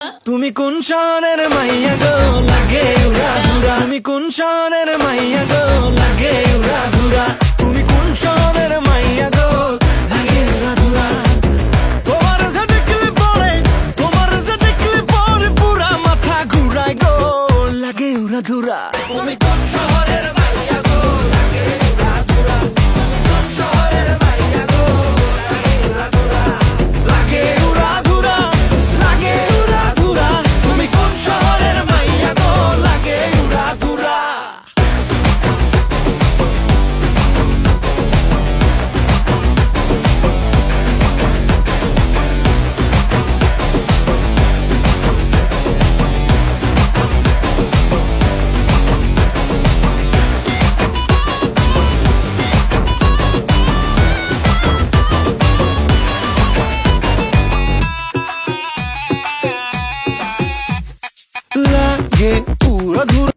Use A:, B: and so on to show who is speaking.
A: তুমি কোন শহরের মাইয়া গো? লাগে উড়া ধুরা। তুমি কোন শহরের মাইয়া গো? লাগে উড়া ধুরা। তুমি কোন শহরের মাইয়া গো? লাগে উড়া ধুরা। তোমার যে দেখলে পরে, তোমার যে দেখলে পরে পুরা মাথা ঘুরায় গো। লাগে উড়া ধুরা। তুমি কোন শহরের লাগে উড়া ধুরা